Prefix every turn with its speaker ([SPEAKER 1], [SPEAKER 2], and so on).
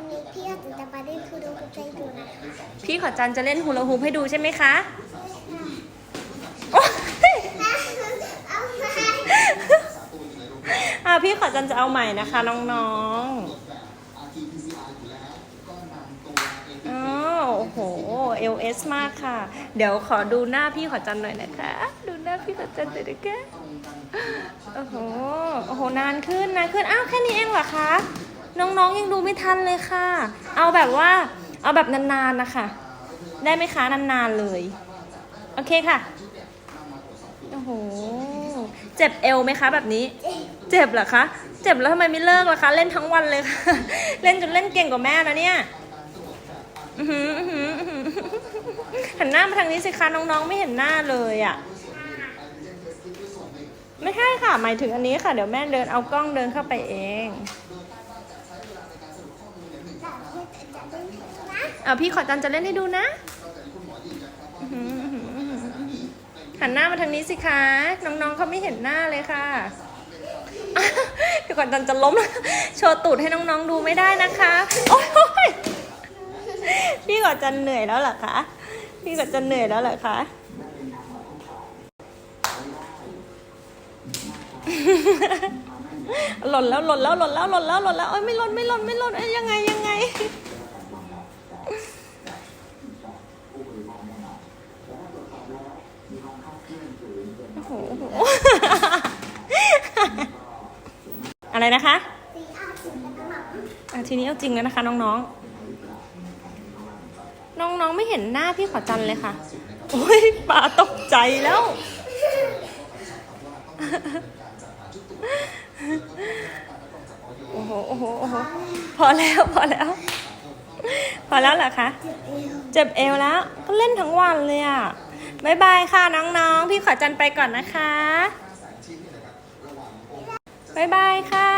[SPEAKER 1] วันนี้พี่อาจจะไปเล่นคูดูใจดูนะคะ
[SPEAKER 2] พี่ขอจันจะเล่นฮูลาฮูปให้ดูใช่ไหมคะโอ๊ย
[SPEAKER 1] เอามา
[SPEAKER 2] อะพี่ขอจันจะเอาใหม่นะคะน้องๆอ๋อโอ้โห LS มากค่ะ เดี๋ยวขอดูหน้าพี่ขอจันหน่อยนะคะ ดูหน้าพี่ขอจันหน่อยนะคะโอ้โห โอ้โห นานขึ้นนานขึ้น อ้าว แค่นี้เองเหรอคะ น้องๆยังดูไม่ทันเลยค่ะ เอาแบบว่า เอาแบบนานๆนะคะ ได้ไหมคะนานๆเลย โอเคค่ะ โอ้โห เจ็บเอวไหมคะ แบบนี้ เจ็บเหรอคะ เจ็บแล้วทำไมไม่เลิกล่ะคะ เล่นทั้งวันเลยค่ะ เล่นจนเล่นเก่งกว่าแม่แล้วเนี่ยอือหือเห็นหน้ามาทางนี้สิคะน้องๆ ไม่เห็นหน้าเลยอะไม่ใช่ค่ะ หมายถึงอันนี้ค่ะ เดี๋ยวแม่เดินเอากล้องเดินเข้าไปเอง เอาพี่ขอจันจะเล่นให้ดูนะ หันหน้ามาทางนี้สิคะ น้องๆเขาไม่เห็นหน้าเลยค่ะพี่ขอจันจะล้ม โชว์ตูดให้น้องๆดูไม่ได้นะคะ โอ๊ยพี่ขอจันเหนื่อยแล้วเหรอคะ พี่ขอจันเหนื่อยแล้วเหรอคะ หล่นแล้วหล่นแล้วหล่นแล้วหล่นแล้วหล่นแล้วเอ้ยไม่หล่นไม่หล่นไม่หล่นเอ้ยยังไงยังไง โอ้โหอะไรนะคะอะทีนี้เอาจริงแล้วนะคะน้องๆ น้องๆไม่เห็นหน้าพี่ขอจันเลยค่ะ โอ้ยปลาตกใจแล้ว โอ้โหโอ้โหโอ้โหพอแล้วพอแล้ว พอแล้วเหรอคะ เจ็บเอวแล้ว ก็เล่นทั้งวันเลยอะบายบายค่ะน้องๆ พี่ขอจันไปก่อนนะคะบายบายค่ะ